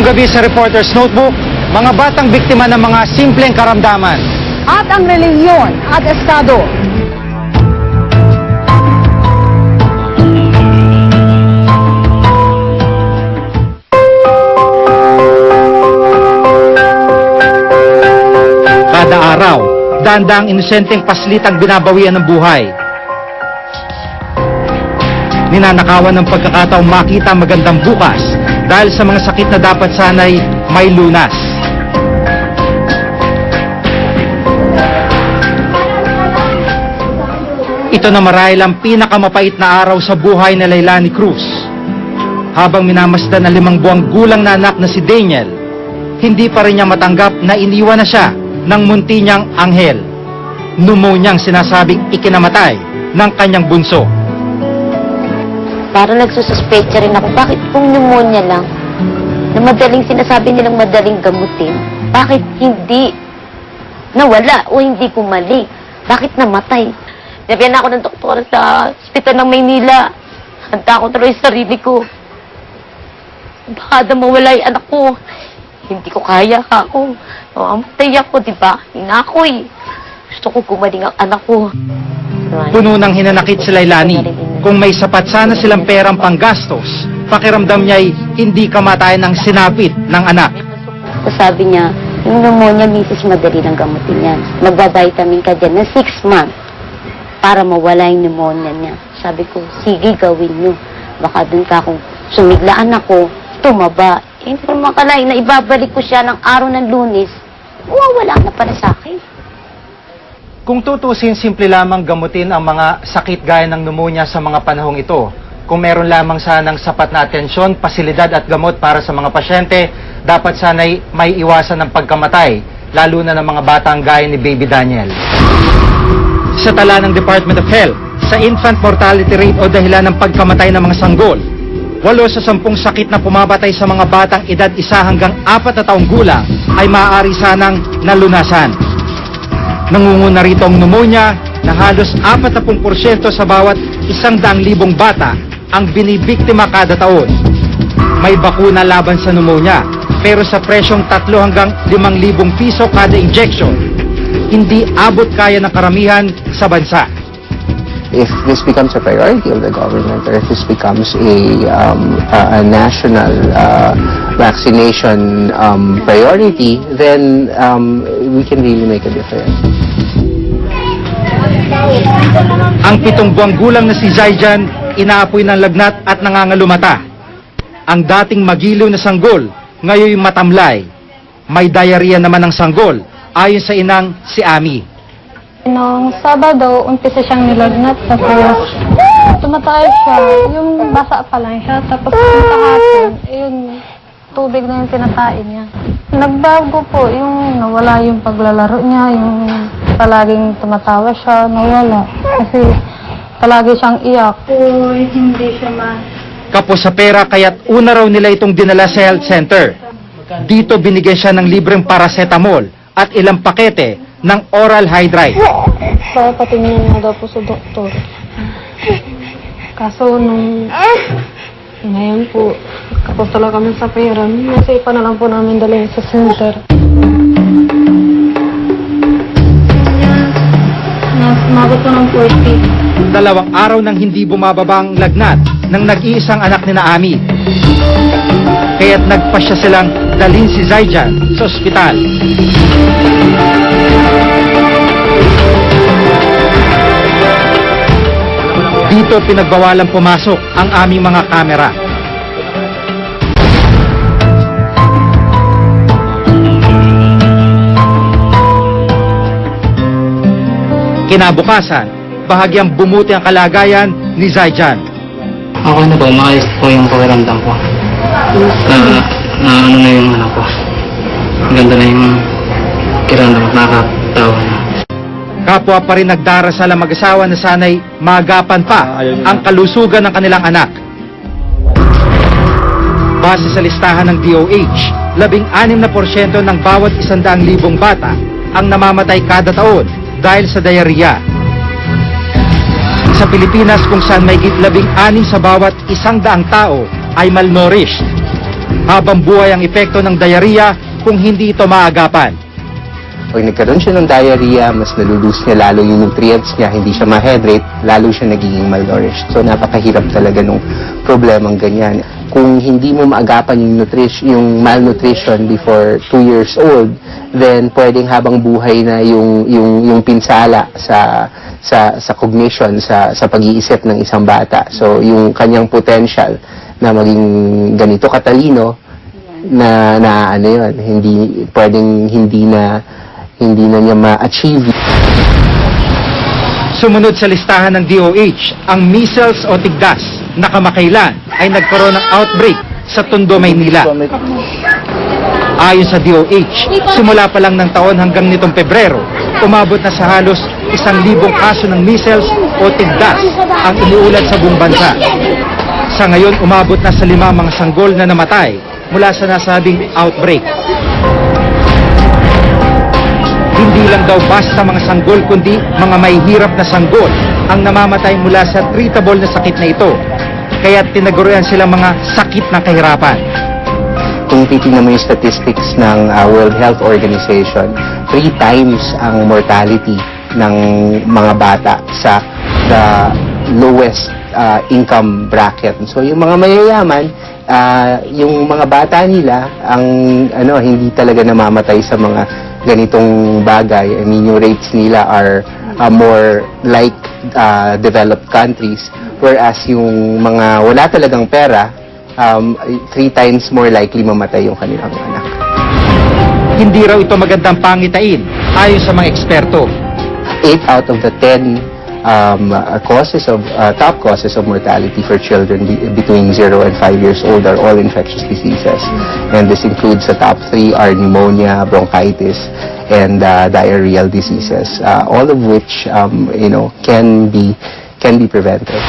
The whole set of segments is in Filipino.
Ngayong gabi sa Reporter's Notebook, mga batang biktima ng mga simpleng karamdaman. at ang relihiyon at estado. Kada araw, dandang inosenteng paslitang binabawian ng buhay. Ninanakawan ng pagkakataong makita magandang bukas dahil sa mga sakit na dapat sanay may lunas. Ito na marahil ang pinakamapait na araw sa buhay ni Lailani Cruz. Habang minamasdan ang limang buwang gulang na anak na si Daniel, hindi pa rin niya matanggap na iniwan na siya ng munti niyang anghel. Pneumoniang sinasabing ikinamatay ng kanyang bunso. Parang nagsususpecha rin ako, bakit kung pneumonia lang, na madaling sinasabi nilang madaling gamutin, bakit hindi nawala o hindi kumali? Bakit namatay? Nabiyan ako ng doktor sa ospital ng Maynila. Handa ko tuloy sa sarili ko. Baka na mawala yung anak ko. Hindi ko kaya ako. Mamamatay ako, di ba? Inakoy. Gusto ko gumaling ang anak ko. Puno ng hinanakit si Lailani. Kung may sapat sana silang perang panggastos, pakiramdam niya'y hindi kamatayan ng sinapit ng anak. Sabi niya, yung pneumonia, misis, madali lang gamutin yan. Magba-vitamin ka dyan na 6 months para mawala yung pneumonia niya. Sabi ko, sige, gawin nyo. Baka dun ka kung sumiglaan ako, tumaba. Eh, Hindi ko makalain na ibabalik ko siya ng araw ng lunes. Wawala na para sa akin. Kung tutusin, simple lamang gamutin ang mga sakit gaya ng pneumonia sa mga panahong ito. Kung meron lamang sanang sapat na atensyon, pasilidad at gamot para sa mga pasyente, dapat sana'y may iwasan ng pagkamatay, lalo na ng mga batang gaya ni Baby Daniel. Sa tala ng Department of Health, sa infant mortality rate o dahilan ng pagkamatay ng mga sanggol, walo sa sampung sakit na pumabatay sa mga batang edad isa hanggang apat na taong gulang ay maaari sanang nalunasan. Nangunguna rito ang pneumonia na halos 40% sa bawat isang daang libong bata ang binibiktima kada taon. May bakuna laban sa pneumonia, pero sa presyong 3 hanggang 5,000 piso kada injection, hindi abot kaya ng karamihan sa bansa. if this becomes a priority of the government or if this becomes a, um, a, a national uh, vaccination um, priority, then um, we can really make a difference. Ang pitong buwang gulang na si Zaijan, inaapoy ng lagnat at nangangalumata. Ang dating magiliw na sanggol, ngayon matamlay. May diarrhea naman ang sanggol, ayon sa inang si Ami. Noong Sabado, umpisa siyang nilagnat, tapos tumataas siya, yung basa pa lang siya, tapos kahapon, yung tubig na yung tinatain niya. Nagbago po, yung nawala yung paglalaro niya, yung palaging tumatawa siya, nawala. Kasi palagi siyang iyak. Po, hindi siya ma... Kapos sa pera kaya't una raw nila itong dinala sa health center. Dito binigyan siya ng libreng paracetamol at ilang pakete ng oral hydrate. Para patingin nga daw po sa doktor. Kaso nung ngayon po, kapos talaga kami sa pera. Nasa ipa na lang po namin dalhin sa center. Nas, mabot po ng 40. Dalawang araw nang hindi bumababang lagnat ng nag-iisang anak ni Naami. Kaya't nagpasya silang dalhin si Zaijan sa ospital. Dito pinagbawalang pumasok ang aming mga kamera. Kinabukasan, bahagyang bumuti ang kalagayan ni Zaijan. Okay na po, maayos po yung pakiramdam ko. Na, na ano na yung ano ko. Ganda na yung kiramdam at nakakatawa na. Kapwa pa rin nagdarasal ang mag-asawa na sanay magapan pa ang kalusugan ng kanilang anak. Base sa listahan ng DOH, labing anim na porsyento ng bawat isandaang libong bata ang namamatay kada taon dahil sa diarrhea. Sa Pilipinas kung saan may labing anim sa bawat isang daang tao ay malnourished. habang buhay ang epekto ng diarrhea kung hindi ito maagapan. Pag nagkaroon siya ng diarrhea, mas nalulus niya lalo yung nutrients niya, hindi siya ma-hydrate, lalo siya nagiging malnourished. So napakahirap talaga nung problemang ganyan. Kung hindi mo maagapan yung, nutrition, yung malnutrition before 2 years old, then pwedeng habang buhay na yung, yung, yung pinsala sa, sa, sa cognition, sa, sa pag-iisip ng isang bata. So yung kanyang potential na maging ganito katalino, na na ano yun, hindi pwedeng hindi na hindi na niya ma-achieve. Sumunod sa listahan ng DOH, ang measles o tigdas na kamakailan ay nagkaroon ng outbreak sa Tondo, Maynila. Ayon sa DOH, simula pa lang ng taon hanggang nitong Pebrero, umabot na sa halos isang libong kaso ng measles o tigdas ang iniulat sa buong bansa. Sa ngayon, umabot na sa lima mga sanggol na namatay mula sa nasabing outbreak. Hindi lang daw basta mga sanggol kundi mga may hirap na sanggol ang namamatay mula sa treatable na sakit na ito. Kaya tinaguruan sila mga sakit ng kahirapan. Kung titingnan mo yung statistics ng uh, World Health Organization, three times ang mortality ng mga bata sa the lowest uh, income bracket. So yung mga mayayaman, uh, yung mga bata nila ang ano hindi talaga namamatay sa mga ganitong bagay. I mean, yung rates nila are uh, more like uh, developed countries whereas yung mga wala talagang pera um, three times more likely mamatay yung kanilang anak. Hindi raw ito magandang pangitain ayon sa mga eksperto. 8 out of the 10 um, causes of uh, top causes of mortality for children be- between 0 and 5 years old are all infectious diseases. And this includes the top 3 are pneumonia, bronchitis, and uh, diarrheal diseases, uh, all of which um, you know can be can be prevented.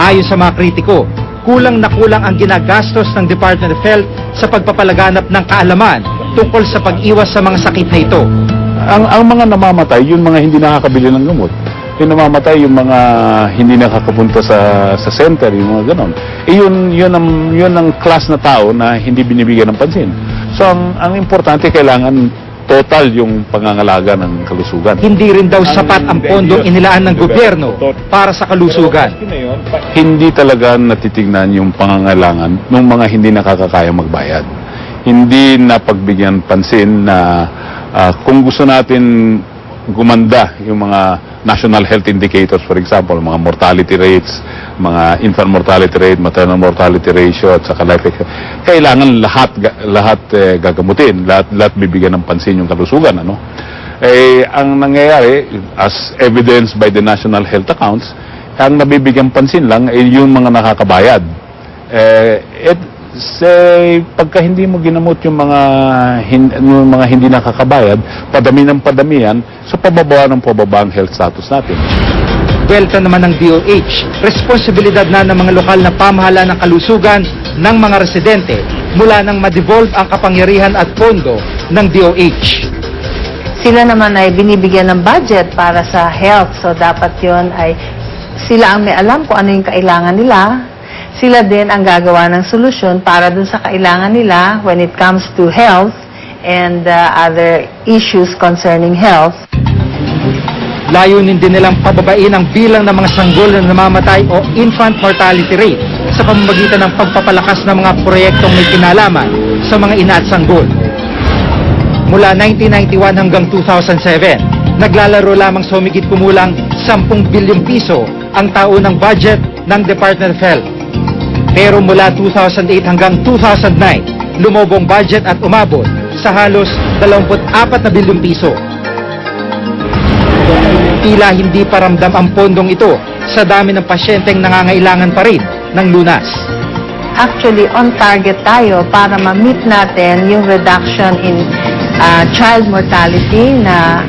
Ayon sa mga kritiko, kulang na kulang ang ginagastos ng Department of Health sa pagpapalaganap ng kaalaman tungkol sa pag-iwas sa mga sakit na ito. Ang, ang mga namamatay, yung mga hindi nakakabili ng gamot. Yung namamatay, yung mga hindi nakakapunta sa sa center, yung mga ganon. Eh, yun, yun, ang, yun ang class na tao na hindi binibigyan ng pansin. So, ang, ang importante, kailangan total yung pangangalaga ng kalusugan. Hindi rin daw sapat ang pondong inilaan ng gobyerno para sa kalusugan. Hindi talaga natitignan yung pangangailangan ng mga hindi nakakakaya magbayad. Hindi napagbigyan pansin na ah, kung gusto natin gumanda yung mga national health indicators, for example, mga mortality rates, mga infant mortality rate, maternal mortality ratio, at saka life expectancy, kailangan lahat lahat eh, gagamutin, lahat, lahat bibigyan ng pansin yung kalusugan, ano? Eh, ang nangyayari, as evidenced by the national health accounts, ang nabibigyan pansin lang ay yung mga nakakabayad. Eh, et, say, pagka hindi mo ginamot yung mga, hin, yung mga hindi nakakabayad, padami ng padami yan, so pababa ng pababa ang health status natin. Welta naman ng DOH, responsibilidad na ng mga lokal na pamahala ng kalusugan ng mga residente mula nang ma-devolve ang kapangyarihan at pondo ng DOH. Sila naman ay binibigyan ng budget para sa health. So dapat yon ay sila ang may alam kung ano yung kailangan nila. Sila din ang gagawa ng solusyon para dun sa kailangan nila when it comes to health and uh, other issues concerning health. Layunin din nilang pababain ang bilang ng mga sanggol na namamatay o infant mortality rate sa pamamagitan ng pagpapalakas ng mga proyektong may kinalaman sa mga ina at sanggol. Mula 1991 hanggang 2007, naglalaro lamang sa humigit kumulang 10 bilyong piso ang taunang budget ng Department of Health. Pero mula 2008 hanggang 2009, lumobong budget at umabot sa halos 24 na bilyong piso. Tila hindi pa ramdam ang pondong ito sa dami ng pasyenteng nangangailangan pa rin ng lunas. Actually, on target tayo para ma-meet natin yung reduction in uh, child mortality na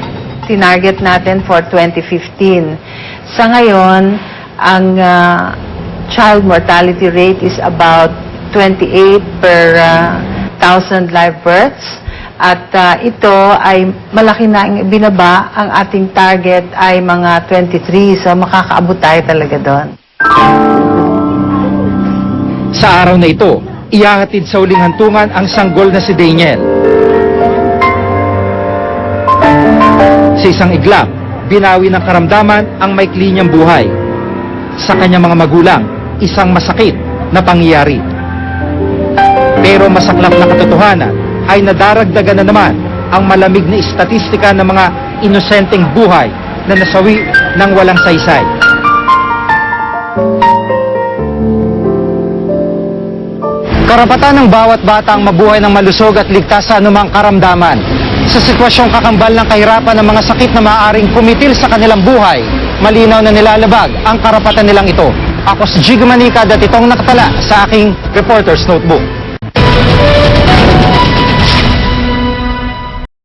tinarget natin for 2015. Sa ngayon, ang uh, child mortality rate is about 28 per uh, thousand live births. At uh, ito ay malaki na binaba. Ang ating target ay mga 23. So makakaabot tayo talaga doon. Sa araw na ito, ihahatid sa uling hantungan ang sanggol na si Daniel. Sa isang iglap, binawi ng karamdaman ang maikli niyang buhay. Sa kanyang mga magulang, isang masakit na pangyayari. Pero masaklap na katotohanan ay nadaragdagan na naman ang malamig na istatistika ng mga inosenteng buhay na nasawi ng walang saysay. Karapatan ng bawat bata ang mabuhay ng malusog at ligtas sa anumang karamdaman. Sa sitwasyong kakambal ng kahirapan ng mga sakit na maaaring kumitil sa kanilang buhay, malinaw na nilalabag ang karapatan nilang ito. Ako si Jig Manika at itong nakatala sa aking Reporter's Notebook.